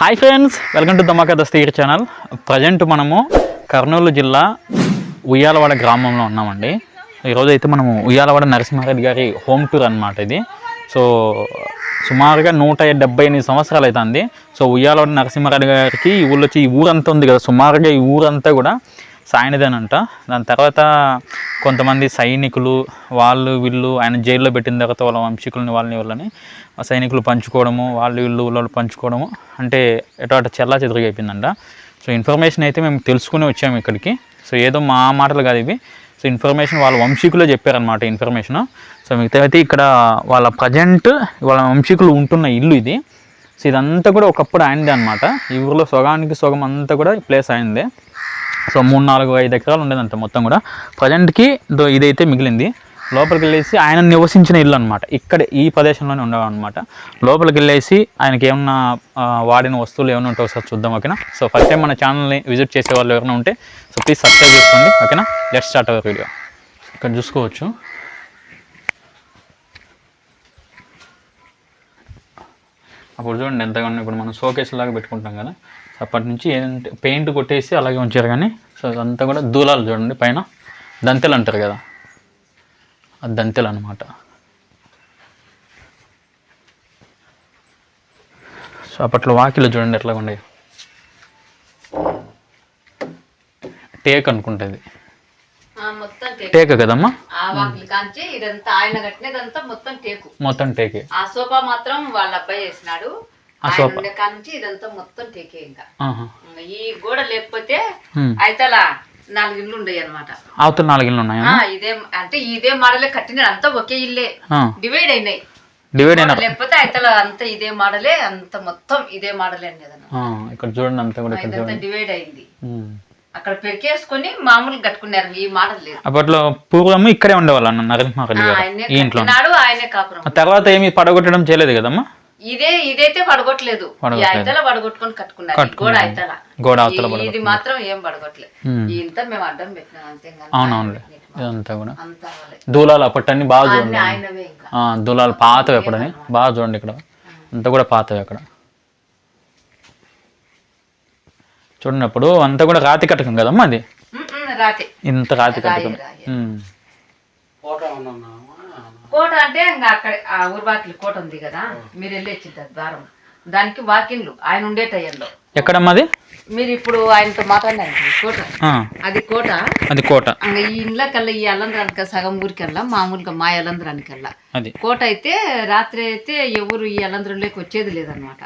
Hi friends welcome to Dhamaka Dastagiri channel present మనము కర్నూలు జిల్లా ఉయ్యాలవాడ గ్రామంలో ఉన్నామండి. ఈరోజు అయితే మనము ఉయ్యాలవాడ నరసింహారెడ్డి గారి హోమ్ టూర్ అన్నమాట ఇది. సో సుమారుగా నూట డెబ్బై ఎనిమిది సంవత్సరాలు అవుతుంది. సో ఉయ్యాలవాడ నరసింహారెడ్డి గారికి ఈ ఊళ్ళో వచ్చి ఈ ఊరంతా ఉంది కదా. సుమారుగా ఈ ఊరంతా కూడా సాయనిదేనంట. దాని తర్వాత కొంతమంది సైనికులు వాళ్ళు వీళ్ళు ఆయన జైల్లో పెట్టిన తర్వాత వాళ్ళ వంశీకులని వాళ్ళని వాళ్ళని సైనికులు పంచుకోవడము వాళ్ళు వీళ్ళు వాళ్ళు పంచుకోవడము అంటే ఎటో అటు చెల్లా చెదురుగా అయిపోయిందంట. సో ఇన్ఫర్మేషన్ అయితే మేము తెలుసుకుని వచ్చాము ఇక్కడికి. సో ఏదో మా మాటలు కాదు ఇవి. సో ఇన్ఫర్మేషన్ వాళ్ళ వంశీకులే చెప్పారనమాట ఇన్ఫర్మేషన్. సో మిగతా అయితే ఇక్కడ వాళ్ళ ప్రజెంట్ వాళ్ళ వంశీకులు ఉంటున్న ఇల్లు ఇది. సో ఇదంతా కూడా ఒకప్పుడు ఆయనదే అనమాట ఈ ఊర్లో సొగానికి సొగం అంతా కూడా ప్లేస్ ఆయనదే. సో మూడు నాలుగు ఐదు ఎకరాలు ఉండేదంట మొత్తం కూడా. ప్రజెంట్కి ఇదైతే మిగిలింది. లోపలికి వెళ్ళేసి ఆయన నివసించిన ఇల్లు అనమాట ఇక్కడ ఈ ప్రదేశంలోనే ఉండేవన్నమాట. లోపలికి వెళ్ళేసి ఆయనకి ఏమన్నా వాడిన వస్తువులు ఏమైనా ఉంటే ఒకసారి చూద్దాం ఓకేనా? సో ఫస్ట్ టైం మన ఛానల్ని విజిట్ చేసే వాళ్ళు ఎవరైనా ఉంటే సో ప్లీజ్ సబ్స్క్రైబ్ చేసుకోండి ఓకేనా? Let start our video. ఇక్కడ చూసుకోవచ్చు. అప్పుడు చూడండి ఎంతగానో ఇప్పుడు మనం షోకేస్ లాగా పెట్టుకుంటాం కదా. అప్పటి నుంచి ఏంటంటే పెయింట్ కొట్టేసి అలాగే ఉంచారు కానీ సో అదంతా కూడా దూలాలు చూడండి పైన. దంతెలు అంటారు కదా. అది దంతెలు అనమాట సో అప్పట్లో వాకిలు చూడండి ఎట్లా ఉండేవి. టేక్ అనుకుంటుంది. ఆ, మొత్తం టేకు. కదమ్మా? ఆ మొత్తం టేకు. ఆ సోఫా మాత్రం వాళ్ళ అబ్బాయి వేసినాడు. ఆ ఆయన ఇదంతా మొత్తం టేకే ఇంకా. ఈ గోడ లేకపోతే హ్మ్. అయితల నాలుగు ఇల్లు ఉండయి అనమాట అవతల నాలుగు ఇళ్ళు ఉన్నాయా? ఇదే అంటే ఇదే మోడలే కట్టినాడు అంతా ఒకే ఇల్లే. డివైడ్ అయినాయి. డివైడ్ అయిన లేకపోతే అయితల అంతా ఇదే మోడలే అంత మొత్తం ఇదే మోడలే అనేది ఇక్కడ చూడండి అంతా కూడా డివైడ్ అయింది. అక్కడ పెరికేసుకొని మామూలుగా కట్టుకున్నారు ఈ మోడల్ లేదు. అప్పట్లో పూర్వము ఇక్కడే ఉండేవాళ్ళు నరసింహారెడ్డి గారు ఆయనే ఈ ఇంట్లో. ఆయనే కాపురం. తర్వాత ఏమి పడగొట్టడం చేయలేదు కదమ్మా? ఇదే ఇదైతే పడగొట్టలేదు ఈ. అయితల పడగొట్టుకొని కట్టుకున్నారు. గోడ అయితల గోడ అవతల ఈ- ఇది మాత్రం ఏం పడగొట్టలేదు. ఇంత మేము అడ్డం పెట్టినాం అంతే అవునవునులే. ఇదంతా కూడా. దూలాలు అప్పటన్ని బాగా చూడండి. అన్ని ఆయనవే ఇంకా. ఆ, దూలాలు పాతవి ఎప్పుడని బాగా చూడండి ఇక్కడ. అంతా కూడా పాతవి అక్కడ. చూడండి అప్పుడు అంతా కూడా రాతి కట్టకం కదమ్మా అది? ఇంత రాతి కట్టకం. కోట అంటే ఇంకా అక్కడ ఆ ఊర్వాకిలి కోట ఉంది కదా మీరు వెళ్ళి వచ్చింటారు ద్వారం. దానికి వాకిన్లు ఆయన ఉండే టైంలో ఎక్కడమ్మా అది? మీరు ఇప్పుడు ఆయనతో మాట్లాడినారు కదా, కోట అది కోట. అది కోట. ఈ ఇండ్లకల్లా ఈ అలంద్రానికి సగం ఊరికెళ్ళా మామూలుగా మా అలంద్రానికెళ్ళా అది. కోట అయితే రాత్రి అయితే ఎవరు ఈ అలంద్రంలోకి వచ్చేది లేదనమాట.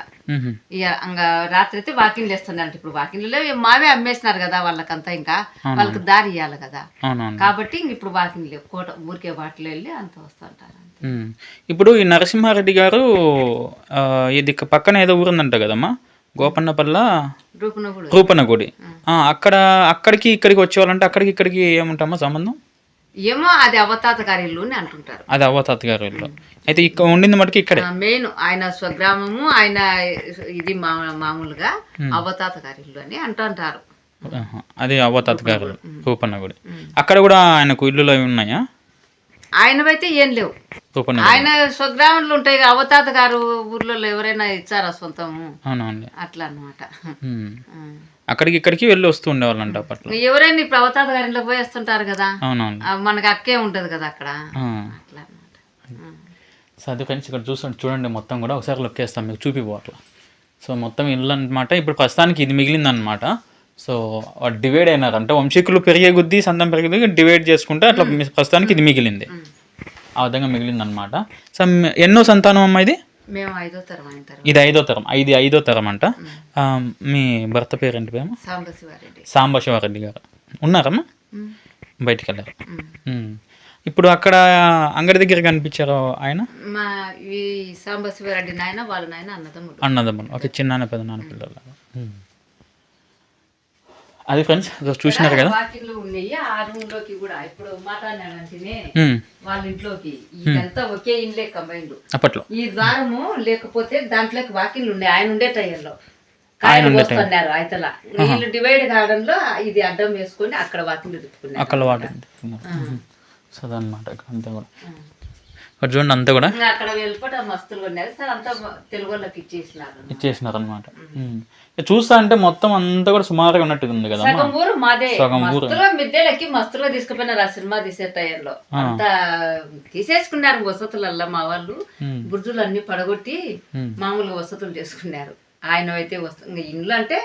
ఇక రాత్రి అయితే వాకింగ్ వేస్తున్నారు ఇప్పుడు వాకింగ్లో మావే అమ్మేసినారు కదా వాళ్ళకంతా ఇంకా. వాళ్ళకి దారి ఇవ్వాలి కదా. కాబట్టి ఇంక ఇప్పుడు వాకింగ్ లేవు. కోట ఊరికే వాటిలో వెళ్ళి అంత వస్తుంటారు. ఇప్పుడు ఈ నరసింహారెడ్డి గారు ఇది పక్కన ఏదో ఊరుందంట కదమ్మా? గోపన్నపల్ల రూపనగుడు అక్కడ అక్కడికి ఇక్కడికి వచ్చేవాళ్ళంటే అక్కడికి ఇక్కడికి ఏముంటామా సంబంధం? ఏమో అది అవతాత గారి ఇల్లు అని అంటుంటారు. అది అవ్వ తాతగారు ఇల్లు. అయితే ఇక్కడ ఉండింది మటుకు ఇక్కడే. మెయిన్ ఆయన స్వగ్రామము ఆయన ఇది మా మామూలుగా అవతాత గారి ఇల్లు అని అంటుంటారు. అది అవ్వ తాతగారు రూపన్న గుడి అక్కడ కూడా ఆయనకు ఇల్లులు ఉన్నాయా? ఆయనవైతే ఏం లేవు. ఆయన స్వగ్రామంలో ఉంటాయి అవతాత గారు ఊర్లో ఎవరైనా ఇచ్చారా సొంతము అట్లా అన్నమాట ఉమ్. అక్కడికి ఇక్కడికి వెళ్ళి వస్తూ ఉండేవాళ్ళంట అప్పట్లో. ఎవరైనా ఇప్పుడు అవతాత గారిలో పోయి వస్తుంటారు కదా మనకి అక్కే ఉంటది కదా అక్కడ. అట్లా సో అది. ఫ్రెండ్స్ ఇక్కడ చూసండి చూడండి మొత్తం కూడా ఒకసారి లొక్కేస్తాం మీకు చూపిపో అట్లా. సో మొత్తం ఇల్లు అనమాట ఇప్పుడు ప్రస్తుతానికి ఇది మిగిలిందనమాట సో డివైడ్ అయినారు. అంటే వంశీకులు పెరిగే కొద్దీ సంతం పెరిగే కొద్దీ డివైడ్ చేసుకుంటే అట్లా ప్రస్తుతానికి ఇది మిగిలింది. ఆ విధంగా మిగిలిందనమాట సో మ్- ఎన్నో సంతానం అమ్మ ఇది? మేము ఐదో తరం ఇది ఐదో తరం. ఇది ఐదో తరం అంట. మీ భర్త పేరేంటి పేరు సాంబశివారెడ్డి సాంబశివారెడ్డి గారు. ఉన్నారమ్మా. బయటికి వెళ్ళారు. ఇప్పుడు అక్కడ అంగడి దగ్గర కనిపించారు ఆయన? మా ఈ సాంబశివారెడ్డి నాయన వాళ్ళ నాయన అన్నదమ్ముడు అన్నదమ్ములు. ఒక చిన్న పెద్ద నాన్న పిల్లలు అది ఫ్రెండ్స్ చూసినారు కదా? ఉన్నాయి ఆ రూమ్లోకి కూడా. ఇప్పుడు వాళ్ళ ఇంట్లోకి. ఇదంతా ఒకే ఇండ్లే అప్పట్లో. ఈ ద్వారము లేకపోతే దాంట్లోకి వాకిళ్ళు ఉన్నాయి. ఆయన ఉండే పోస్తున్నారు అయితల వీళ్ళు డివైడ్ కావడంలో ఇది అడ్డం వేసుకొని అక్కడ వాకిళ్ళు తిప్పుకున్నారు. అక్కడ వాటి సో అదనమాట ఇక్కడ అంతా కూడా. ఇక్కడ చూడండి అంతా కూడా. అక్కడ వెళ్ళిపోతే మస్తులు సార్ అంతా తెలుగు వాళ్ళకి ఇచ్చేసినారు ఇచ్చేసినారు అనమాట చూస్తా అంటే మొత్తం అంతా కూడా సుమారుగా ఉన్నట్టు ఉంది కదా సగం ఊరు మాదే. సగం ఊరు. మస్తులో మిద్దెలకి మస్తులో తీసుకుపోయినారు ఆ సినిమా తీసే టైంలో. అంతా తీసేసుకున్నారు వసతులల్లా మా వాళ్ళు. బుర్జులు అన్ని పడగొట్టి. మామూలుగా వసతులు చేసుకున్నారు. ఆయన అయితే వస్తు ఇంకా ఇండ్లు అంటే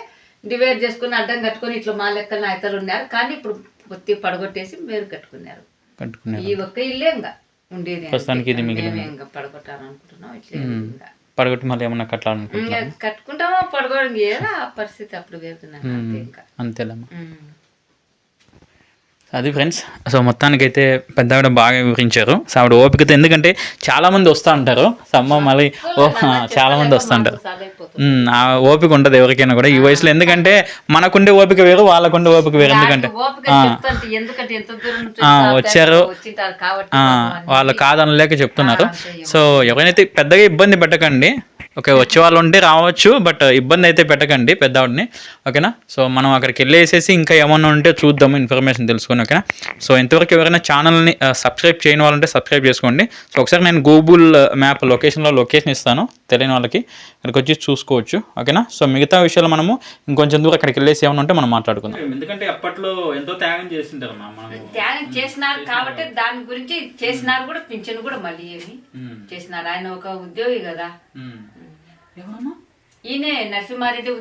డివైడ్ చేసుకుని అడ్డం కట్టుకొని ఇట్లా మా లెక్కల నాయతలు ఉన్నారు. కానీ ఇప్పుడు పొత్తి పడగొట్టేసి మీరు కట్టుకున్నారు. కట్టుకున్నారు. ఈ ఒక్క ఇల్లే ఇంకా. ఉండేది. ప్రస్తుతానికి ఇది మిగిలింది. ఇంకా పడగొట్టాలనుకుంటున్నాం. ఇట్లే పడగొట్టి మళ్ళీ ఏమన్నా కట్టాలనుకుంటున్నా కట్టుకుంటామో పడగొడం ఏదో ఆ పరిస్థితి అప్పుడు ఇంకా. అంతేలమ్మా. అది ఫ్రెండ్స్ సో మొత్తానికైతే పెద్ద ఆవిడ బాగా వివరించారు. సో ఆవిడ ఓపికతో ఎందుకంటే చాలా మంది వస్తూ ఉంటారు. సో అమ్మ మళ్ళీ ఓ చాలా మంది వస్తూ ఉంటారు. ఆ ఓపిక ఉండదు ఎవరికైనా కూడా ఈ వయసులో. ఎందుకంటే మనకుండే ఓపిక వేరు వాళ్ళకుండే ఓపిక వేరు. ఎందుకంటే వచ్చారు, వాళ్ళు కాదనలేక చెప్తున్నారు. సో ఎవరైతే పెద్దగా ఇబ్బంది పెట్టకండి. ఓకే వచ్చే వాళ్ళు ఉంటే రావచ్చు బట్ ఇబ్బంది అయితే పెట్టకండి పెద్దవాడిని ఓకేనా? సో మనం అక్కడికి వెళ్ళేసేసి ఇంకా ఏమన్నా ఉంటే చూద్దాము ఇన్ఫర్మేషన్ తెలుసుకొని ఓకేనా? సో ఇంతవరకు ఎవరైనా ఛానల్ని సబ్స్క్రైబ్ చేయని వాళ్ళంటే సబ్స్క్రైబ్ చేసుకోండి. సో ఒకసారి నేను గూగుల్ మ్యాప్ లొకేషన్లో లొకేషన్ ఇస్తాను. తెలియని వాళ్ళకి అక్కడికి వచ్చి చూసుకోవచ్చు. ఓకేనా? సో మిగతా విషయాలు మనము ఇంకొంచెం దూరం అక్కడికి వెళ్ళేసి ఏమైనా ఉంటే మనం మాట్లాడుకుందాం. ఎందుకంటే అప్పట్లో ఎంతో త్యాగం చేసింటారు మనం త్యాగం చేసినారు కాబట్టి దాని గురించి చేసినారు కూడా పింఛన్ కూడా మళ్ళీ ఏమి చేసినారు. ఆయన ఒక ఉద్యోగి కదా. ఈయనే నరసింహారెడ్డి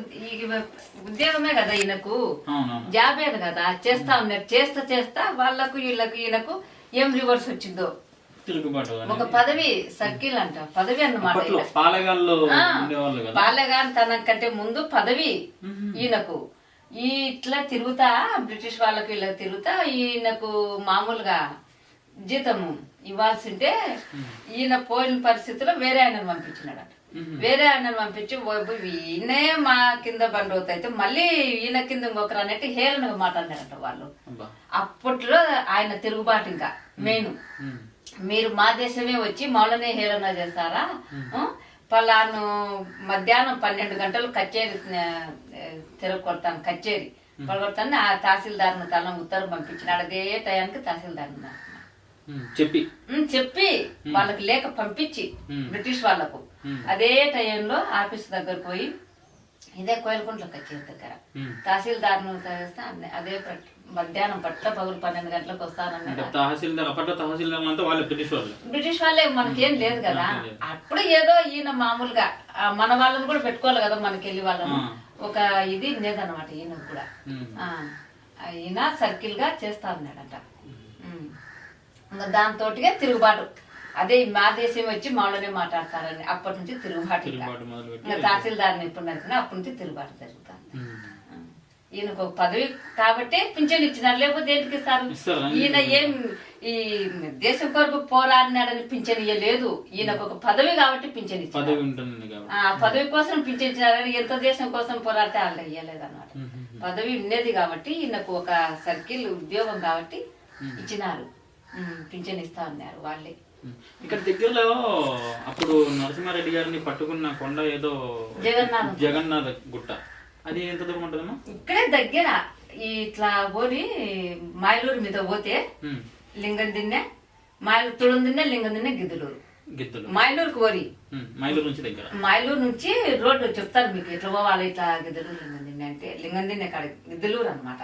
ఉద్యోగమే కదా ఈయనకు. అవునవును. జాబే కదా. చేస్తా ఉన్నారు. చేస్తా చేస్తా వాళ్ళకు వీళ్ళకు ఈయనకు ఏం రివర్స్ వచ్చిందో. తిరుగుబాటు ఒక పదవి సర్కిల్ అంట. పదవి అన్నమాట ఆ, ఉండేవాళ్ళు కదా. తనకంటే ముందు పదవి ఈయనకు. ఈ ఇట్లా తిరుగుతా బ్రిటిష్ వాళ్ళకు ఇలా తిరుగుతా ఈయనకు మామూలుగా జీతము ఇవ్వాల్సింటే ఈయన పోయిన పరిస్థితిలో వేరే ఆయనను పంపించినాడట. వేరే ఆయనను పంపించి "ఓ, ఈయనే మా కింద బండి అయితే మళ్ళీ ఈయన కింద ఇంకొకరు అన్నట్టు హేళనగా మాట్లాడారట వాళ్ళు. అప్పట్లో ఆయన తిరుగుబాటు ఇంకా మెయిన్. మీరు మా దేశమే వచ్చి మౌలనే హేళన చేస్తారా? పలాను మధ్యాహ్నం పన్నెండు గంటలు కచేరి తిరగొడతాను కచేరి. పడగొడతాను ఆ తహసీల్దార్ను తల ఉత్తరం పంపించినాడు అదే టయానికి తహసీల్దార్. చెప్పి. చెప్పి. వాళ్ళకి లేఖ పంపించి బ్రిటిష్ వాళ్ళకు. అదే టైంలో ఆఫీస్ దగ్గరకు పోయి ఇదే కోయలకుంట్ల కచేరి దగ్గర. తహసీల్దార్ను అదే మధ్యాహ్నం పట్ల పగులు పన్నెండు గంటలకు వస్తానన్నాడు. తహసీల్దార్ అప్పట్లో తహసీల్దార్ అంతా వాళ్ళు బ్రిటిష్ వాళ్ళు. బ్రిటిష్ వాళ్ళే మనకేం లేదు కదా. అప్పుడు ఏదో ఈయన మామూలుగా మన వాళ్ళని కూడా పెట్టుకోవాలి కదా మనకి వెళ్ళి వాళ్ళని. ఒక ఇది ఉండేదన్నమాట ఈయన కూడా. ఈయన సర్కిల్గా చేస్తా ఉన్నాడంట దాంతోటిగా తిరుగుబాటు. అదే మా దేశం వచ్చి మాలోనే మాట్లాడతారని అప్పటి నుంచి తిరుగుబాటు ఇంకా. తహసీల్దార్ని ఇప్పుడు నడిపిన అప్పటి నుంచి తిరుగుబాటు జరుగుతుంది. ఈయనకు ఒక పదవి కాబట్టి పింఛన్ ఇచ్చినారు లేకపోతే ఏంటికి ఇస్తారు? ఇస్తారా? ఈయన ఏం ఈ దేశం కొరకు పోరాడినాడని పింఛన్ ఇయ్యలేదు. ఈయనకు ఒక పదవి కాబట్టి పింఛన్ ఇచ్చారు ఆ పదవి కోసం పింఛన్ ఇచ్చినారని ఎంత దేశం కోసం పోరాడితే వాళ్ళు ఇయ్యలేదు అనమాట పదవి ఉండేది కాబట్టి ఈయనకు ఒక సర్కిల్ ఉద్యోగం కాబట్టి ఇచ్చినారు. పింఛన్ ఇస్తా ఉన్నారు వాళ్ళే. ఇక్కడ దగ్గరలో అప్పుడు నరసింహారెడ్డి గారిని పట్టుకున్న కొండ ఏదో జగన్నాథం జగన్నాథ గుట్ట. అది ఎంత దూరం ఉంటుందమ్మా ఇక్కడే దగ్గర. ఇట్లా పోని మాయలూరు మీద పోతే. లింగం దిన్నె మాయలు తుడుం దిన్నె లింగం దిన్నె గిద్దలూరు. గిద్దలు మాయలూరుకు పోరి. ఉమ్. మైలూరు నుంచి దగ్గర. మాయలూరు నుంచి రోడ్డు చెప్తారు మీకు ఎట్లా పోవాలి ఇట్లా గిద్దలూరు లింగం దిన్నె అంటే లింగం దిన్నె కాడ గిద్దలూరు అనమాట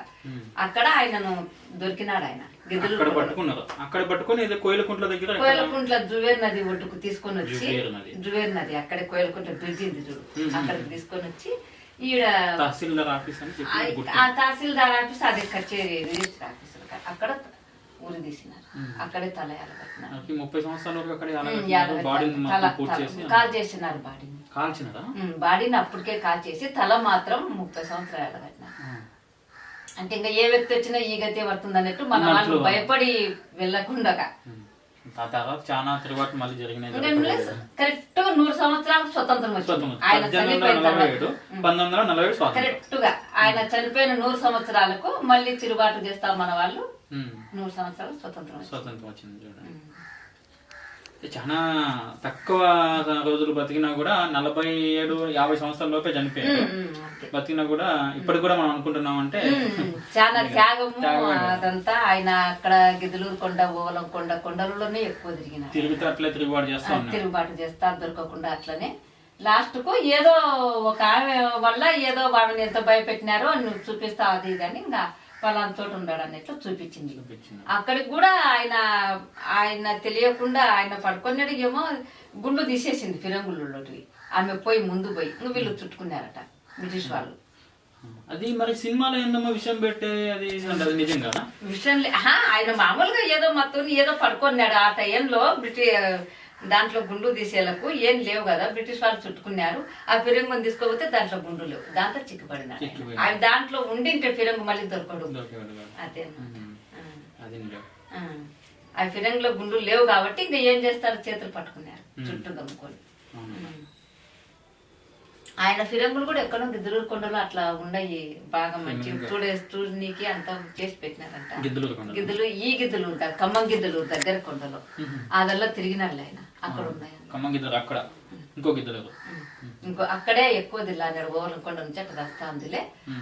అక్కడ ఆయనను దొరికినాడు ఆయన అక్కడ గిద్దలూరు పట్టుకున్నారు అక్కడ పట్టుకొని ఏదో కోయిలకుంట్ల దగ్గర ఎక్కడ? కోయలకుంట్ల జువేర్ నది ఒడ్డుకు తీసుకొని వచ్చి జువేర్ నది. అక్కడే కోయలకుంట్ల బ్రిడ్జ్ ఉంది చూడు. అక్కడికి తీసుకొని వచ్చి ఈడ తహసీల్దార్ ఆఫీస్ అని ఆ- తహసీల్దార్ ఆఫీస్ అది కచేరీ రిజిస్టర్ ఆఫీస్ అక్కడ ఉరి తీసినారు. అక్కడే మనకి ముప్పై సంవత్సరాల తల- తల- కాల్ చేసినారు బాడీని. కాల్చినారా? బాడీని అప్పటికే కాల్ చేసి తల మాత్రం ముప్పై సంవత్సరాలు కట్టినారు అంటే ఇంకా ఏ వ్యక్తి వచ్చినా ఈ గతే పడుతుంది అన్నట్టు మన వాళ్ళు. భయపడి వెళ్ళకుండా. ఆ తర్వాత చాలా తిరుగుబాటు మళ్ళీ జరిగినాయి కరెక్ట్ నూరు సంవత్సరాలకు స్వతంత్రం వచ్చింది. ఆయన చనిపోయిన కరెక్ట్గా. ఆయన చనిపోయిన నూరు సంవత్సరాలకు మళ్ళీ తిరుగుబాటు చేస్తాం మన వాళ్ళు. నూరు సంవత్సరాలు స్వతంత్రం స్వాతంత్రం వచ్చింది చూడండి. చాలా తక్కువ రోజులు బతికినా కూడా నలభై ఏడు యాభై సంవత్సరాల లోపే చనిపోయారు. బతికినా కూడా ఇప్పటికి కూడా మనం అనుకుంటున్నాం అంటే చాలా త్యాగము అదంతా ఆయన అక్కడ గిద్దలూరు కొండ ఓవలం కొండ కొండలలోనే ఎక్కువ తిరిగిన తిరుగుతూ అట్లే తిరుగుబాటు చేస్తా తిరుగుబాటు చేస్తా దొరకకుండా అట్లనే. లాస్ట్కు ఏదో ఒక ఆమె వల్ల ఏదో వాళ్ళని ఎంత భయపెట్టినారో నువ్వు చూపిస్తా అది కానీ ఇంకా చోట ఉన్నాడు అన్నట్లు చూపించింది. అక్కడికి కూడా ఆయన ఆయన తెలియకుండా ఆయన పడుకున్నాడు ఏమో గుండు తీసేసింది ఫిరంగులలోటివి ఆమె పోయి ముందు పోయి ఇంక వీళ్ళు చుట్టుకున్నారట బ్రిటిష్ వాళ్ళు. అది మరి సినిమాలో ఏందమ్మా విషయం పెట్టే అది అంటే అది నిజం కదా విషయం ఆయన మామూలుగా ఏదో మొత్తం ఏదో పడుకున్నాడు ఆ టైంలో బ్రిటిష్ దాంట్లో గుండు తీసేలకు ఏం లేవు కదా బ్రిటిష్ వాళ్ళు చుట్టుకున్నారు. ఆ ఫిరంగు తీసుకోపోతే దాంట్లో గుండు లేవు. ఆయన. చిక్కుపోయినాడు. ఆయన దాంట్లో ఉండింటే ఫిరంగు మళ్ళీ దొరకడు. అదే ఆ. ఫిరంగులో గుండు లేవు కాబట్టి ఇంకా ఏం చేస్తారు? చేతులు పట్టుకున్నారు. చుట్టూ గమ్ముకొని. ఆయన ఫిరంగులు కూడా ఎక్కడో గిద్దలూరు కొండలో అట్లా ఉండయి బాగా మంచి చూడే చూడనీకి అంతా చేసి పెట్టినారంట. గిద్దలూరు గిద్దలు ఈ గిద్దలు ఉంటారు ఖమ్మం గిద్దలు దగ్గర కొండలో. అదల్లా తిరిగినారు ఆయన. అక్కడ ఉన్నాయి. ఖమ్మం అక్కడ. ఇంకో గిద్దరు ఇంకో అక్కడే ఎక్కువ దిల్లానాడు ఓవరం కొండ నుంచి అట్లా వస్తా ఉందిలే.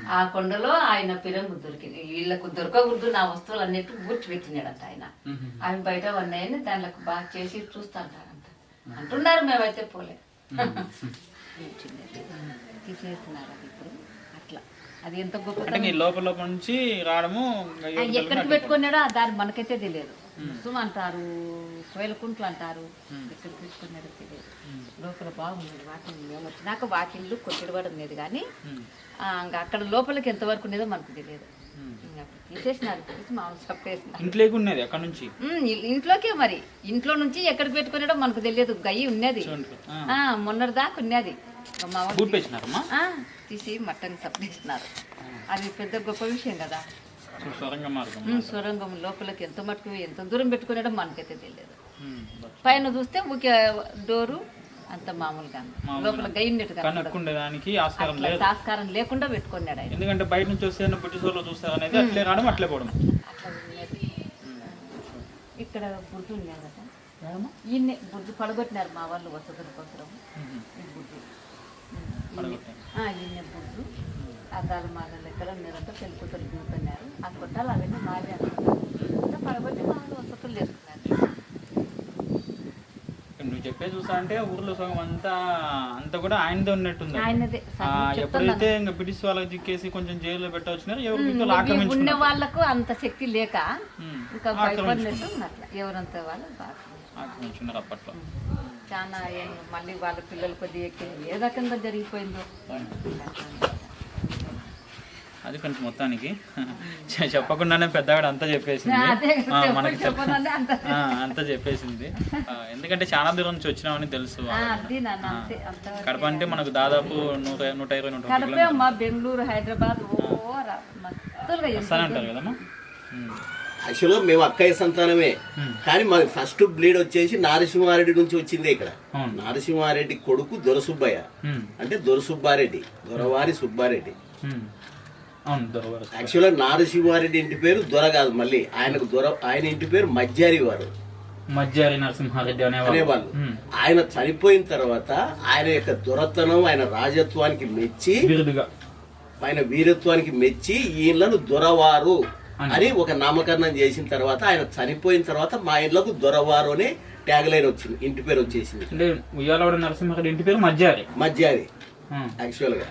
ఆ కొండలో ఆయన పిరంగు దొరికింది. వీళ్ళకు దొరకకూడదు నా వస్తువులు అన్నిటి గుర్తు పెట్టినాడంట ఆయన అవి బయట ఉన్నాయని దానిలకు బాగా చేసి చూస్తా ఉంటారంట అంటున్నారు మేమైతే పోలే. తీసేస్తున్నారు అది ఇప్పుడు? అది ఎంత గొప్ప అంటే లోపల లోపల నుంచి రావడము ఎక్కడికి పెట్టుకున్నాడో ఆ దాని మనకైతే తెలియదు. సుమ అంటారు కోయలకుంట్లు అంటారు ఎక్కడికి పెట్టుకున్నాడో తెలియదు. లోపల బాగుంది వాకింగ్ మేము వచ్చినాక వాకింగ్లు కొట్టిడబడి ఉండేది కానీ అక్కడ లోపలికి ఎంతవరకు ఉండేదో మనకు తెలియదు. తీసేసినారు మామూలు చప్పేసినారు ఇంట్లోకి ఉన్నది అక్కడ నుంచి? ఇంట్లోకే మరి. ఇంట్లో నుంచి ఎక్కడికి పెట్టుకున్నాడో మనకు తెలియదు గయ్యి ఉన్నది. మొన్నటి దాకా ఉన్నది. తీసి మట్టని సప్పేసినారు అది పెద్ద గొప్ప విషయం కదా. సొరంగ లోపలికి ఎంత మటుకు ఎంత దూరం పెట్టుకున్నాడో మనకైతే తెలియదు. పైన చూస్తే ఊకే డోరు అంత మామూలుగా లోపల గయ్యినట్టుగా కనుక్కుండే దానికి ఆస్కారం లేకుండా పెట్టుకున్నాడు ఆయన. ఎందుకంటే బయట నుంచి వస్తే బ్రిటిష్ వాళ్ళు చూస్తారు అనేది అట్లే రావడం అట్లే పోవడం. అట్లా ఉన్నది ఇక్కడ బుర్జు ఉన్నాయి కదా ఈయన్నే బుర్జు పడగొట్టినారు మా వాళ్ళు వసతుల కోసం ఈ బుర్జు పడగొట్టారు. ఆ, ఉన్నారంటే పెళ్ళి కూతురు దిగుతున్నారు ఆ కొట్టాలు అవన్నీ మావి అనుకుంటారు పడగొట్టి మా వాళ్ళు వసతులు చేసుకున్నారు. నువ్వు చెప్పే చూసా అంటే ఊర్లో సగం అంతా అంతా కూడా ఆయనదే ఉన్నట్టుంది ఎప్పుడైతే ఇంకా బ్రిటిష్ వాళ్ళకి దిక్కేసి కొంచెం జైల్లో దిక్కులు ఉన్న వాళ్ళకు అంత శక్తి లేక. ఇంకా భయపడినట్టు ఎవరంత వాళ్ళు బాగా ఆక్రమించుకున్నారు. అప్పట్లో. చాలా మళ్ళీ వాళ్ళ పిల్లలు కొద్దిగా ఎక్కి ఏ రకంగా జరిగిపోయిందో? అది కొంచెం మొత్తానికి చెప్పకుండానే పెద్దవాడు అంతా చెప్పేసింది. మనకి అంత చెప్పేసింది. ఎందుకంటే చాలా దూరం నుంచి వచ్చినామని తెలుసు కడప అంటే మనకు దాదాపు నూట నూట ఇరవై నూట బెంగళూరు హైదరాబాద్ అంటారు కదమ్మా? యాక్చువల్గా మేము అక్కయ్య సంతానమే. కానీ మాది ఫస్ట్ బ్లీడ్ వచ్చేసి నారసింహారెడ్డి నుంచి వచ్చిందే ఇక్కడ. అవును. నారసింహారెడ్డి కొడుకు దొరసుబ్బయ్య. ఉమ్. అంటే దొరసుబ్బారెడ్డి దొరవారి సుబ్బారెడ్డి. యాక్చువల్గా నారసింహారెడ్డి ఇంటి పేరు దొర కాదు మళ్ళీ. ఆయనకు దొర ఆయన ఇంటి పేరు మజ్జారి వారు. మధ్యారి నరసింహారెడ్డి అనేవాళ్ళు. ఆయన చనిపోయిన తర్వాత ఆయన యొక్క దొరతనం ఆయన రాజత్వానికి మెచ్చి ఆయన వీరత్వానికి మెచ్చి ఈయనలను దొరవారు. అని. ఒక నామకరణం చేసిన తర్వాత ఆయన చనిపోయిన తర్వాత మా ఇళ్ళకు దొరవారు అనే ట్యాగ్ లైన్ వచ్చింది. ఇంటి పేరు వచ్చేసింది. అంటే ఉయ్యాలవాడ ఇంటి పేరు మధ్యారి. మధ్యాది ఉమ్. యాక్చువల్గా.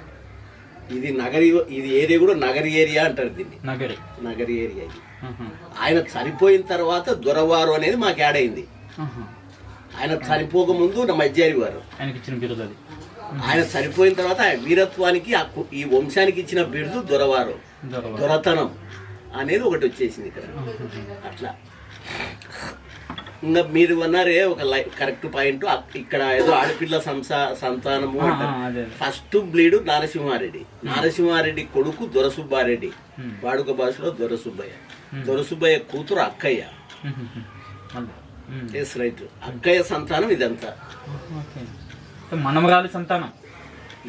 ఇది నగరి ఇది ఏరియా కూడా నగరి ఏరియా అంటారు దీన్ని. నగరి. నగరి ఏరియా ఇది. ఆయన చనిపోయిన తర్వాత దొరవారు అనేది మాకు యాడ్ అయింది. ఆయన చనిపోక ముందు నా మధ్యారి వారు. ఆయన చనిపోయిన తర్వాత వీరత్వానికి ఈ వంశానికి ఇచ్చిన బిరుదు దొరవారు. దొరతనం. అనేది ఒకటి వచ్చేసింది ఇక్కడ. అట్లా. ఇంకా మీరు అన్నారే ఒక కరెక్ట్ పాయింట్. ఇక్కడ ఏదో ఆడపిల్ల సంసా సంతానము ఫస్ట్ బ్లీడు నారసింహారెడ్డి. నారసింహారెడ్డి కొడుకు దొరసుబ్బారెడ్డి. వాడుక భాషలో దొరసుబ్బయ్య. దొరసుబ్బయ్య కూతురు అక్కయ్య. ఎస్ రైట్ అక్కయ్య సంతానం ఇదంతా. మనమరాలి సంతానం.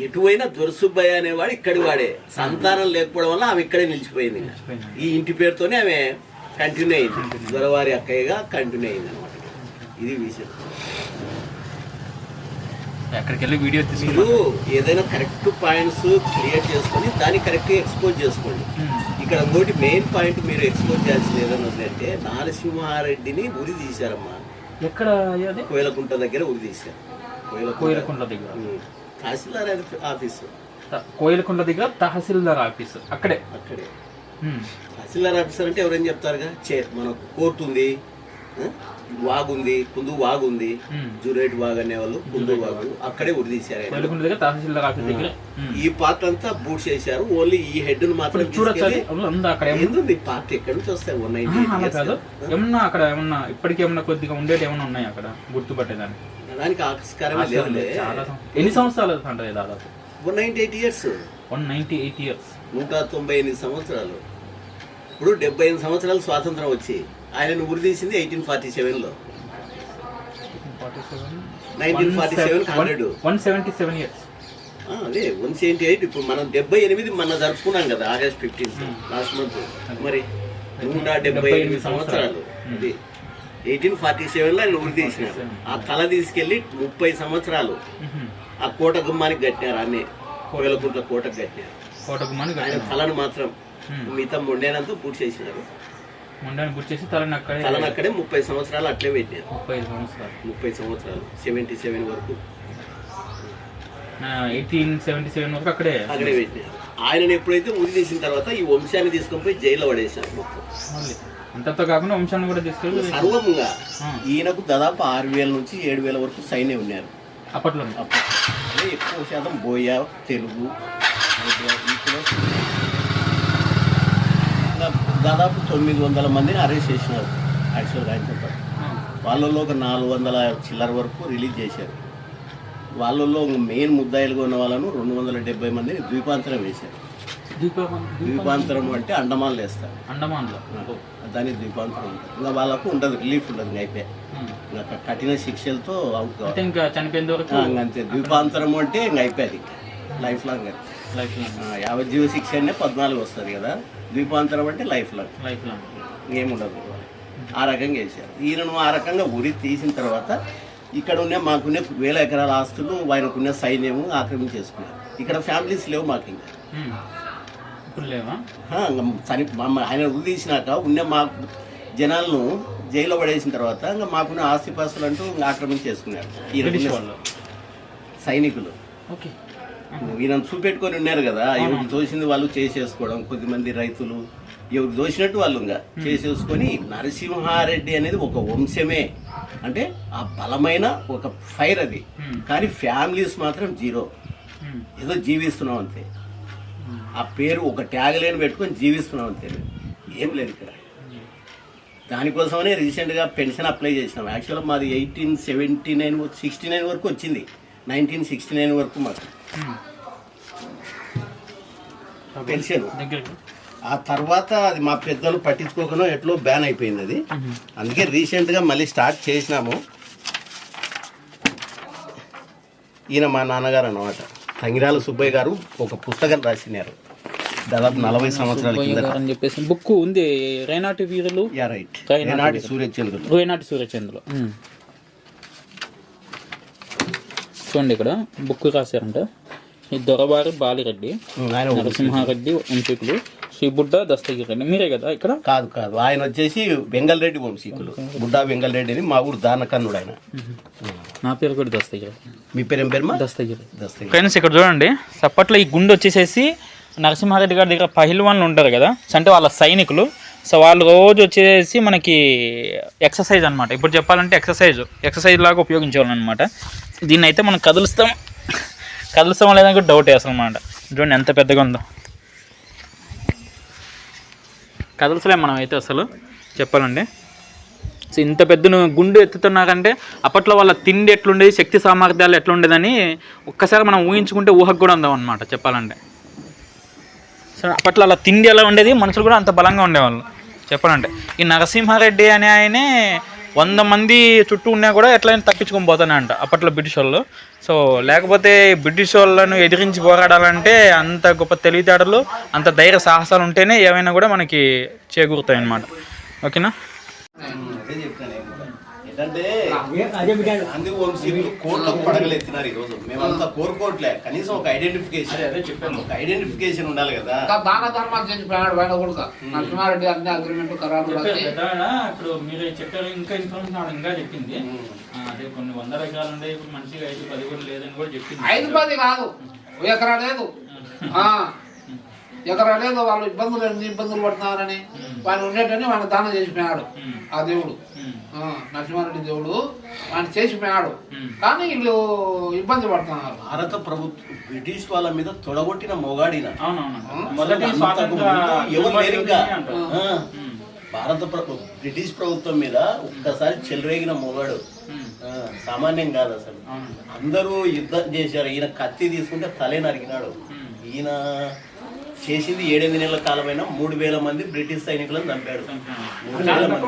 ఎటువైనా దొరసుబ్బయ్య అనేవాడు ఇక్కడి వాడే. సంతానం లేకపోవడం వల్ల ఆమె ఇక్కడే నిలిచిపోయింది. ఈ ఇంటి పేరుతోనే ఆమె కంటిన్యూ అయింది. దొరవారి అక్కయ్యగా కంటిన్యూ అయింది అనమాట ఇది విషయం ఎక్కడికి వెళ్ళి వీడియో మీరు ఏదైనా కరెక్ట్ పాయింట్స్ క్లియర్ చేసుకొని దాన్ని కరెక్ట్గా ఎక్స్పోజ్ చేసుకోండి. ఇక్కడ ఇంకోటి మెయిన్ పాయింట్ మీరు ఎక్స్పోజ్ చేయాల్సింది ఏదైనా ఉందంటే నరసింహారెడ్డిని ఉరి తీశారమ్మా. ఎక్కడ కోయలకుంట దగ్గర ఉరి తీశారు. కోయలకుంట దగ్గర. తహసీల్దార్ ఆఫీసు. కోయిలకుంట్ల దగ్గర తహసీల్దార్ ఆఫీస్. అక్కడే. అక్కడే. తహసీల్దార్ ఆఫీసర్ అంటే ఎవరేం చెప్తారుగా? చే మనకు కోర్టు ఉంది? వాగుంది కుందు వాగుంది. జురేట్ వాగు అనేవాళ్ళు కుందు వాగు. అక్కడే ఉరి తీశారు ఆయన. కోయిలకుంట్ల దగ్గర తహసీల్దార్ ఆఫీస్ దగ్గర. ఉమ్. ఈ పార్ట్ అంతా బూట్ చేశారు. ఓన్లీ ఈ హెడ్ను మాత్రం చూడొచ్చు ఏంది పార్ట్ ఎక్కడి నుంచి వస్తాయి? వన్ కాదు. ఏమన్నా అక్కడ ఏమన్నా ఇప్పటికి ఏమన్నా కొద్దిగా ఉండేటి ఏమన్నా ఉన్నాయి అక్కడ? గుర్తుపట్టేదాన్ని దానికి ఆస్కారమే సం- ఎన్ని సంవత్సరాలు ఉంటుంది దాదాపు? One ninety eight years. One ninety eight years. నూట తొంభై ఎనిమిది సంవత్సరాలు. ఇప్పుడు డెబ్బై ఎనిమిది సంవత్సరాలు స్వాతంత్రం వచ్చి ఆయనను ఉరి తీసింది ఎయిటీన్ ఫార్టీ సెవెన్. లో nineteen forty seven hundred. One seventy seven years. అదే వన్ సెవెంటీ ఎయిట్. ఇప్పుడు మనం డెబ్బై ఎనిమిది మన జరుపుకున్నాం కదా ఆగస్ట్ ఫిఫ్టీన్త్ లాస్ట్ మంత్. మరి నూట డెబ్బై ఎనిమిది సంవత్సరాలు. అది. ఎయిటీన్ ఫార్టీ సెవెన్లో ఆయన ఉరి తీసినారు. ఆ తల తీసుకెళ్ళి ముప్పై సంవత్సరాలు. ఆ కోట గుమ్మానికి కట్టినారు అన్ని. కోయలకుంట్ల కోటకు కట్టినారు. కోటకు మని ఆయన తలను మాత్రం మిగతా మొండేనంత పూర్తి చేసినారు. చేసి తలని అక్కడే తలను అక్కడే ముప్పై సంవత్సరాలు అట్లే పెట్టినారు. ముప్పై సంవత్సరాలు. ముప్పై సంవత్సరాలు. సెవెంటీ సెవెన్ వరకు. ఎయిటీన్ సెవెంటీ సెవెన్ వరకు అక్కడే. అక్కడే పెట్టినారు. ఆయనను ఎప్పుడైతే ఉరి తీసిన తర్వాత ఈ వంశాన్ని తీసుకొని పోయి జైల్లో పడేశారు మొత్తం. అంతతో కాకుండా వంశాన్ని కూడా తీసుకెళ్ళి సర్వముగా ఆ. ఈయనకు దాదాపు ఆరు వేల నుంచి ఏడు వేల వరకు సైన్యం ఉన్నారు. అప్పట్లో. అప్పుడు అదే ఎక్కువ శాతం బోయ తెలుగు దాదాపు తొమ్మిది వందల మందిని అరెస్ట్ చేసినారు యాక్చువల్గా ఆయనతో పాటు. వాళ్ళల్లో ఒక నాలుగు వందల చిల్లర వరకు రిలీజ్ చేశారు. వాళ్ళల్లో మెయిన్ ముద్దాయిలుగా ఉన్న వాళ్ళను రెండు వందల డెబ్బై మందిని ద్వీపాంతరం వేశారు. ద్వీపాంతరం అంటే అండమాన్లు వేస్తారు. అండమాన్లో. దాని ద్వీపాంతరం ఉంటుంది ఇంకా వాళ్ళకు ఉండదు రిలీఫ్ ఉండదు అయిపోయి ఉమ్. ఇంకా కఠిన శిక్షలతో అవుట్ ఇంకా వరకు ఇంక అంతే. ద్వీపాంతరం అంటే ఇంకా అయిపోయింది లైఫ్ లాంగ్ అది. లైఫ్ లాంగ్ యావజ్జీవ శిక్ష అంటే పద్నాలుగు వస్తుంది కదా. ద్వీపాంతరం అంటే లైఫ్ లాంగ్ లైఫ్ లాంగ్ ఏముండదు ఆ రకంగా వేశారు ఈయనను ఆ రకంగా ఉరి తీసిన తర్వాత ఇక్కడ ఉన్న మాకున్న వేల ఎకరాల ఆస్తులు ఆయనకున్న సైన్యము ఆక్రమించేసుకున్నారు. ఇక్కడ ఫ్యామిలీస్ లేవు మాకు ఇంకా. ఇప్పుడు లేవా? చని ఆయన తీసినాక ఉన్న మా జనాలను జైల్లో పడేసిన తర్వాత ఇంకా మాకున్న ఆస్తిపాస్తులు అంటూ ఇంకా ఆక్రమించేసుకున్నారు సైనికులు. ఓకే. ఈయన చూపెట్టుకొని ఉన్నారు కదా ఎవరికి తోసింది వాళ్ళు చేసేసుకోవడం కొద్దిమంది రైతులు ఎవరికి దోసినట్టు వాళ్ళు ఇంకా చేసేసుకొని నరసింహారెడ్డి అనేది ఒక వంశమే. అంటే ఆ బలమైన ఒక ఫైర్ అది. కానీ ఫ్యామిలీస్ మాత్రం జీరో. ఏదో జీవిస్తున్నాం అంతే. ఆ పేరు ఒక ట్యాగ్ లైన్ పెట్టుకొని జీవిస్తున్నాం అంతే ఏం లేదు ఇక్కడ. దానికోసమనే రీసెంట్గా పెన్షన్ అప్లై చేసినాం. యాక్చువల్గా మాది eighteen seventy nine sixty nine వరకు వచ్చింది. నైన్టీన్ సిక్స్టీ నైన్ వరకు మాకు. ఉమ్. పెన్షన్. ఆ తర్వాత అది మా పెద్దలు పట్టించుకోకుండా ఎట్లో బ్యాన్ అయిపోయింది అది. అందుకే రీసెంట్గా మళ్ళీ స్టార్ట్ చేసినాము. ఈయన మా నాన్నగారు అన్నమాట. తంగిరాల సుబ్బయ్య గారు ఒక పుస్తకం రాసినారు. దాదాపు నలభై సంవత్సరాల కింద అని చెప్పేసి బుక్ ఉంది. రైనాటి వీరులు? Yeah right. రైనాటి సూర్యచంద్రులు రైనాటి సూర్యచంద్రులు. చూడండి ఇక్కడ బుక్ రాశారంట. ఈ దొరవారి బాలిరెడ్డి నరసింహారెడ్డి వంశీకులు శ్రీబుడ్డ దస్తగిరి మీరే కదా ఇక్కడ? కాదు కాదు. ఆయన వచ్చేసి వెంగళరెడ్డి వంశీకులు. బుడ్డా వెంగళరెడ్డి అని మా ఊరు దానకన్నుడు ఆయన నా పేరు కూడా దస్తగిరి. మీ పేరు ఏం పేరుమా దస్తగిరి. దస్తగిరి. ఫ్రెండ్స్ ఇక్కడ చూడండి. అప్పట్లో ఈ గుండు వచ్చేసేసి నరసింహారెడ్డి గారి దగ్గర పహిల్వాన్లు ఉంటారు కదా సో అంటే వాళ్ళ సైనికులు. సో వాళ్ళు రోజు వచ్చేసి మనకి ఎక్సర్సైజ్ అనమాట ఇప్పుడు చెప్పాలంటే ఎక్సర్సైజ్ ఎక్సర్సైజ్ లాగా ఉపయోగించేవాళ్ళనమాట. దీన్ని అయితే మనం కదులుస్తాం. కదులుస్తామో లేదని డౌట్ అసలు అనమాట చూడండి ఎంత పెద్దగా ఉందో. కదలసలే మనం అయితే అసలు చెప్పాలంటే. సో ఇంత పెద్ద గుండు ఎత్తుతున్నాకంటే అప్పట్లో వాళ్ళ తిండి ఎట్లుండేది శక్తి సామర్థ్యాలు ఎట్లుండేదని ఒక్కసారి మనం ఊహించుకుంటే ఊహకు కూడా ఉందాం అనమాట చెప్పాలంటే. సో అప్పట్లో అలా తిండి ఎలా ఉండేది? మనుషులు కూడా అంత బలంగా ఉండేవాళ్ళు. చెప్పాలంటే. ఈ నరసింహారెడ్డి అనే ఆయనే వంద మంది చుట్టూ ఉన్నా కూడా ఎట్లయినా తప్పించుకొని పోతానే అంట అప్పట్లో బ్రిటిష్ వాళ్ళు. సో లేకపోతే బ్రిటిష్ వాళ్ళను ఎదిరించి పోరాడాలంటే అంత గొప్ప తెలివితేటలు అంత ధైర్య సాహసాలు ఉంటేనే ఏమైనా కూడా మనకి చేకూరుతాయి అన్నమాట ఓకేనా ఏంటంటే అదే అదే బిడ్డాడు గాంధీ వంశీకులు కోర్టులకు పడగలు ఎత్తినారు ఈ రోజు మేమంతా కోరుకోవట్లే. కనీసం ఒక ఐడెంటిఫికేషన్ అదే చెప్పాను. ఒక ఐడెంటిఫికేషన్ ఉండాలి కదా. దాన ధర్మాలు చేసిపోయాడు ఆయన కూడా. నరసింహారెడ్డి అన్ని అగ్రిమెంట్ పెద్దవాడ ఇప్పుడు మీరు చెప్పారు ఇంకా ఇన్ఫర్మేషన్ ఇంకా చెప్పింది. అదే కొన్ని వందల ఎకరాలు ఉండే ఇప్పుడు మనిషికి ఐదు పది కూడా లేదని కూడా చెప్పింది. ఐదు పది కాదు ఎకరా లేదు. ఆ, ఎకరా లేదు వాళ్ళు ఇబ్బందులు ఎన్ని ఇబ్బందులు పడుతున్నారని. వాళ్ళు ఉండేటని వాడిని దానం చేసిపోయాడు. ఆ దేవుడు. నరసింహారెడ్డి దేవుడు వాడిని చేసిపోయాడు. కానీ వీళ్ళు ఇబ్బంది పడుతున్నారు. భారత ప్రభుత్వం బ్రిటిష్ వాళ్ళ మీద తొడగొట్టిన మొగాడిన. ఉమ్. భారత ప్రభు బ్రిటిష్ ప్రభుత్వం మీద ఒక్కసారి చెలరేగిన మొగాడు. సామాన్యం కాదు అసలు. అందరూ యుద్ధం చేశారు. ఈయన కత్తి తీసుకుంటే తలే నరికినాడు. ఉమ్. ఈయన చేసింది ఏడెనిమిది నెలల కాలమైన మూడు వేల మంది బ్రిటిష్ సైనికులను చంపాడు మూడు వేల మంది.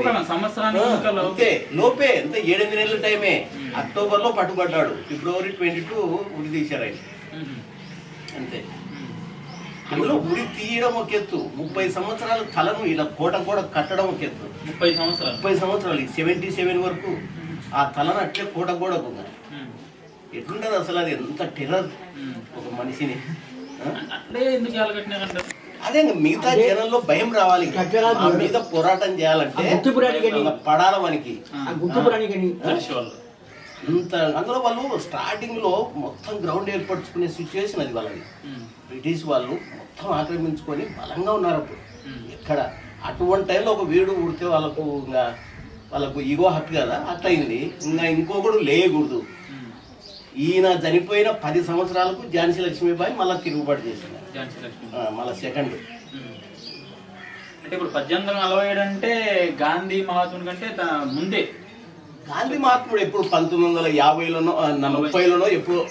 లోపే. అంతే లోపే అంతే ఏడెనిమిది నెలల టైమే. అక్టోబర్లో పట్టుబడ్డాడు. ఫిబ్రవరి ట్వంటీ టూ ఉరి తీశారు ఆయన. అంతే. అందులో ఉరి తీయడం ఒక ఎత్తు. ముప్పై సంవత్సరాల తలను ఇలా కోట కూడా కట్టడం ఒక ఎత్తు. ముప్పై సంవత్సరాలు. ముప్పై సంవత్సరాలు సెవెంటీ సెవెన్ వరకు ఆ తలను అట్లే కోట కూడా. ఎట్లుంటది అసలు అది? ఎంత టెర్రర్. ఒక మనిషిని? అట్లే ఎందుకు ఎలగట్టినారంటారు అదే ఇంకా మిగతా జనంలో భయం రావాలి. మీద పోరాటం చేయాలంటే పడాల మనకి. అంత అందులో వాళ్ళు స్టార్టింగ్లో మొత్తం గ్రౌండ్ ఏర్పరచుకునే సిచ్యువేషన్ అది వాళ్ళది. బ్రిటిష్ వాళ్ళు మొత్తం ఆక్రమించుకొని బలంగా ఉన్నారు అప్పుడు. ఉమ్. ఎక్కడ? అటువంటి టైంలో ఒక వీడు ఉడితే వాళ్ళకు ఇంకా వాళ్ళకు ఈగో హక్కు కదా అట్లా అయింది ఇంకా ఇంకొకడు లేయకూడదు. ఈయన చనిపోయిన పది సంవత్సరాలకు ఝాన్సీ లక్ష్మీబాయి మళ్ళీ తిరుగుబాటు చేసింది. ఝాన్సీ లక్ష్మి ఆ, మళ్ళా సెకండ్. అంటే ఇప్పుడు పద్దెనిమిది వందల నలభై ఏడు అంటే గాంధీ మహాత్ముడి కంటే త- ముందే. గాంధీ మహాత్ముడు ఎప్పుడు పంతొమ్మిది వందల యాభైలోనో ఆ, ముప్పైలోనో ఎప్పుడు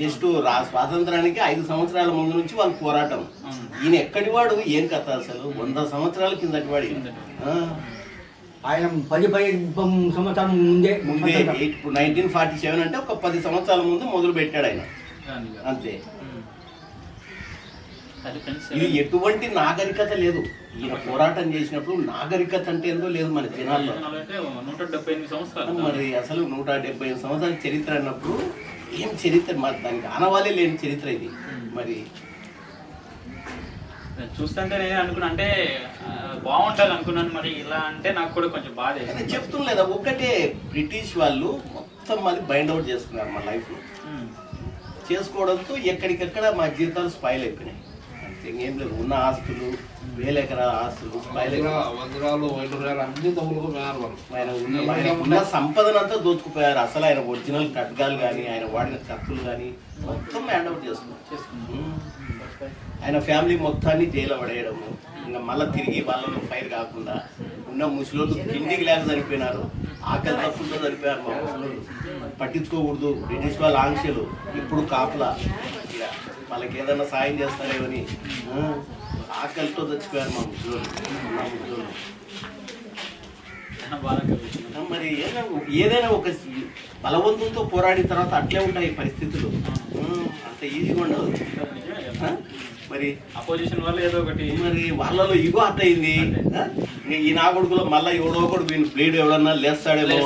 జస్ట్ రా స్వాతంత్రానికి ఐదు సంవత్సరాల ముందు నుంచి వాళ్ళు పోరాటం. అవును. ఈయన ఎక్కడి వాడు? ఏం కథ అసలు? వంద సంవత్సరాల కిందటి వాడు ఈయన. ఆ, ఆయన పది పది సంవత్సరం ముందే ముందే ఇప్పుడు నైన్టీన్ ఫార్టీ సెవెన్ అంటే ఒక పది సంవత్సరాల ముందు మొదలు పెట్టాడు ఆయన. అంతే. ఇది ఎటువంటి నాగరికత లేదు. ఈయన పోరాటం చేసినప్పుడు నాగరికత అంటే ఏందో లేదు మన జనాల్లో. అంటే నూట డెబ్బై ఎనిమిది సంవత్సరాలు మరి అసలు నూట డెబ్బై సంవత్సరాల చరిత్ర అన్నప్పుడు ఏం చరిత్ర? మరి దానికి ఆనవాలే లేని చరిత్ర ఇది. మరి చూస్తుంటే నేను అనుకున్నా అంటే బాగుంటుంది అనుకున్నాను మరి ఇలా అంటే నాకు కూడా కొంచెం బాధ. చెప్తున్నా ఒక్కటే బ్రిటిష్ వాళ్ళు మొత్తం అది బైండ్ అవుట్ చేసుకున్నారు మా లైఫ్లో. ఉమ్. చేసుకోవడంతో ఎక్కడికెక్కడ మా జీవితాలు స్పైల్ అయిపోయినాయి. ఇంకేం లేదు. ఉన్న ఆస్తులు వేల ఎకరాల ఆస్తులు వజ్రాలు అన్ని తగులుకు పోయారు వాళ్ళు. ఆయన ఉన్న ఆయన ఉన్న సంపదనంతా దోచుకుపోయారు. అసలు ఆయన ఒరిజినల్ ఖడ్గాలు కానీ ఆయన వాడిన కత్తులు కానీ మొత్తం హ్యాండ్ అవుట్ చేసుకున్నారు. ఆయన ఫ్యామిలీ మొత్తాన్ని జైలు పడేయడము. ఇంకా మళ్ళీ తిరిగి వాళ్ళని ఫైర్ కాకుండా ఉన్న ముసలోళ్ళు తిండికి లేక చనిపోయినారు ఆకలి తప్పులతో చనిపోయారు మా ముసలోళ్ళు. పట్టించుకోకూడదు బ్రిటిష్ వాళ్ళ ఆంక్షలు ఇప్పుడు కాపలా. ఇక వాళ్ళకి ఏదైనా సాయం చేస్తారేమని ఆకలితో చచ్చిపోయారు మా ముసలోళ్ళు మా ముసలోళ్ళు. మరి ఏదైనా ఏదైనా ఒక బలవంతంతో పోరాడిన తర్వాత అట్లే ఉంటాయి పరిస్థితులు. అంత ఈజీగా ఉండదు. మరి? అపోజిషన్ వల్ల ఏదో ఒకటి. మరి వాళ్ళలో ఇగో? ఇంక ఈ నా కొడుకులో మళ్ళీ ఎవడో ఒకడు వీళ్ళు బ్లేడ్ ఎవడన్నా లేస్తాడేమో.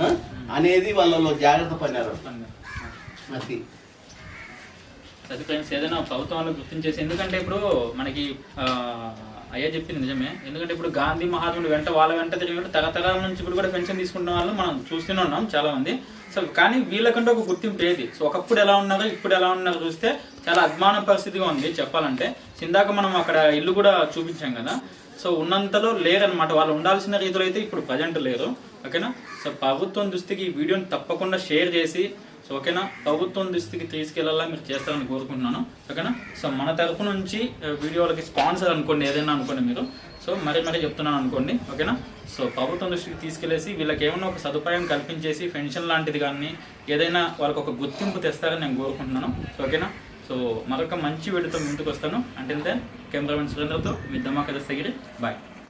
ఆ? అనేది వాళ్ళలో జాగ్రత్త పడినారు. అది అది ఫ్రెండ్స్ ఏదైనా ప్రభుత్వం వాళ్ళు గుర్తించేసి ఎందుకంటే ఇప్పుడు మనకి అయ్యా చెప్పింది నిజమే. ఎందుకంటే ఇప్పుడు గాంధీ మహాత్ముడు వెంట వాళ్ళ వెంట తిరిగినట్టు తరతరాల నుంచి ఇప్పుడు కూడా పెన్షన్ తీసుకుంటున్న వాళ్ళు మనం చూస్తూనే ఉన్నాం చాలా మంది సో కానీ వీళ్ళకంటే ఒక గుర్తింపు ఏది? సో ఒకప్పుడు ఎలా ఉన్నారో ఇప్పుడు ఎలా ఉన్నారో చూస్తే చాలా అద్మాన పరిస్థితిగా ఉంది చెప్పాలంటే. ఇందాక మనం అక్కడ ఇల్లు కూడా చూపించాం కదా. సో ఉన్నంతలో లేరనమాట వాళ్ళు ఉండాల్సిన రీతిలో అయితే ఇప్పుడు ప్రజెంట్ లేరు. ఓకేనా? సో ప్రభుత్వం దృష్టికి ఈ వీడియోని తప్పకుండా షేర్ చేసి సో ఓకేనా? ప్రభుత్వం దృష్టికి తీసుకెళ్ళాలా మీరు చేస్తారని కోరుకుంటున్నాను. ఓకేనా? సో మన తరపు నుంచి వీడియోలకి స్పాన్సర్ అనుకోండి ఏదైనా అనుకోండి మీరు. సో మరీ మరీ చెప్తున్నాను అనుకోండి. ఓకేనా? సో ప్రభుత్వం దృష్టికి తీసుకెళ్ళేసి వీళ్ళకి ఏమైనా ఒక సదుపాయం కల్పించేసి పెన్షన్ లాంటిది కానీ ఏదైనా వాళ్ళకి ఒక గుర్తింపు తెస్తారని నేను కోరుకుంటున్నాను. ఓకేనా? సో మరొక మంచి వీడియోతో ముందుకు వస్తాను. అంటే కెమెరామెన్ సురేంద్రతో మీ దమాక దస్తగిరి. బాయ్